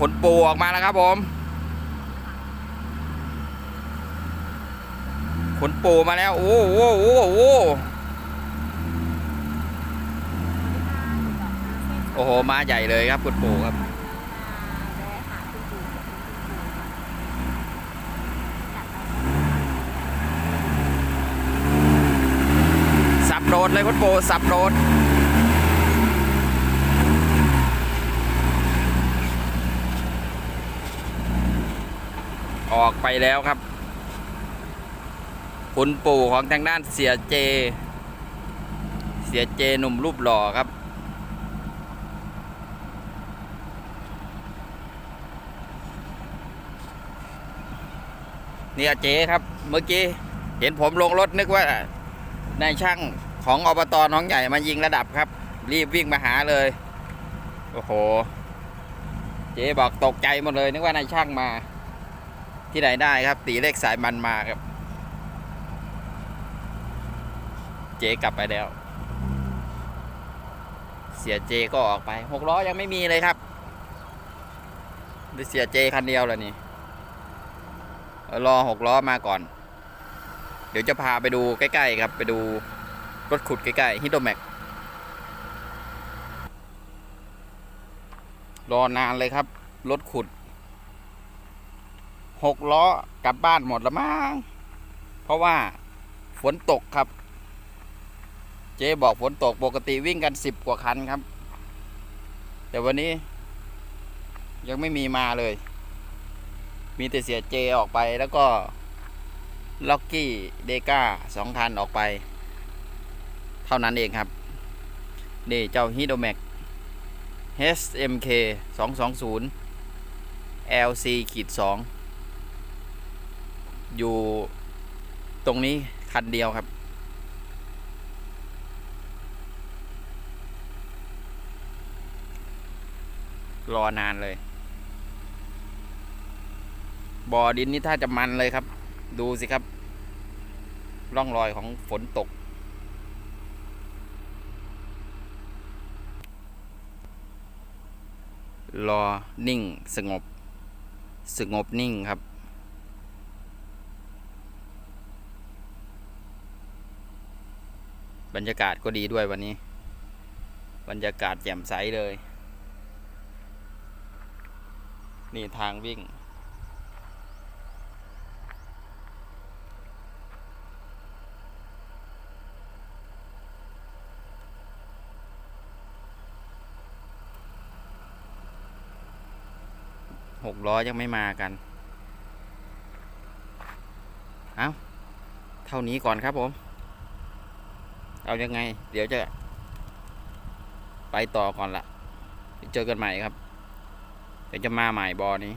ขนปูออกมาแล้วครับผมขนปูมาแล้ว โอ้โหโอ้โหโอ้โหโอ้โหมาใหญ่เลยครับขนปูครับสับโดดเลยขนปูสับโดด ออกไปแล้วครับ คุณปู่ของทางด้านเสียเจ เสียเจหนุ่มรูปหล่อครับ เนี่ยเจครับเมื่อกี้เห็นผมลงรถนึกว่านายช่างของอบตหน้องใหญ่มายิงระดับครับ รีบวิ่งมาหาเลย โอ้โห เจ๊บอกตกใจหมดเลยนึกว่านายช่างมา ที่ไหนได้ครับ ตีเลขสายมันมาครับ เจกลับไปแล้ว เสียเจก็ออกไปหกล้อยังไม่มีเลยครับเสียเจคันเดียวเลยนี่รอหกล้อมาก่อน เดี๋ยวจะพาไปดูใกล้ ๆ ครับ ไปดูรถขุดใกล้ๆฮิโดแม็กรอนานเลยครับ รถขุด หกล้อกลับบ้านหมดละมั้งเพราะว่าฝนตกครับ เจ๊บอกฝนตกปกติวิ่งกันสิบกว่าคันครับ แต่วันนี้ ยังไม่มีมาเลย มีแต่เสียเจออกไปแล้วก็ล็อกกี้เดก้าสองคันออกไป เท่านั้นเองครับนี่เจ้าฮิโดแม็ก HMK 220 LC ขีด2 อยู่ตรงนี้คันเดียวครับ รอนานเลย บ่อดินนี่ถ้าจะมันเลยครับ ดูสิครับ ร่องรอยของฝนตก รอนิ่งสงบ สงบนิ่งครับ บรรยากาศก็ดีด้วยวันนี้ บรรยากาศแจ่มใสเลย นี่ทางวิ่ง หกล้อยังไม่มากัน เอาเท่านี้ก่อนครับผม เอายังไง เดี๋ยวจะไปต่อก่อนละเจอกันใหม่ครับ เดี๋ยวจะมาใหม่บอนี้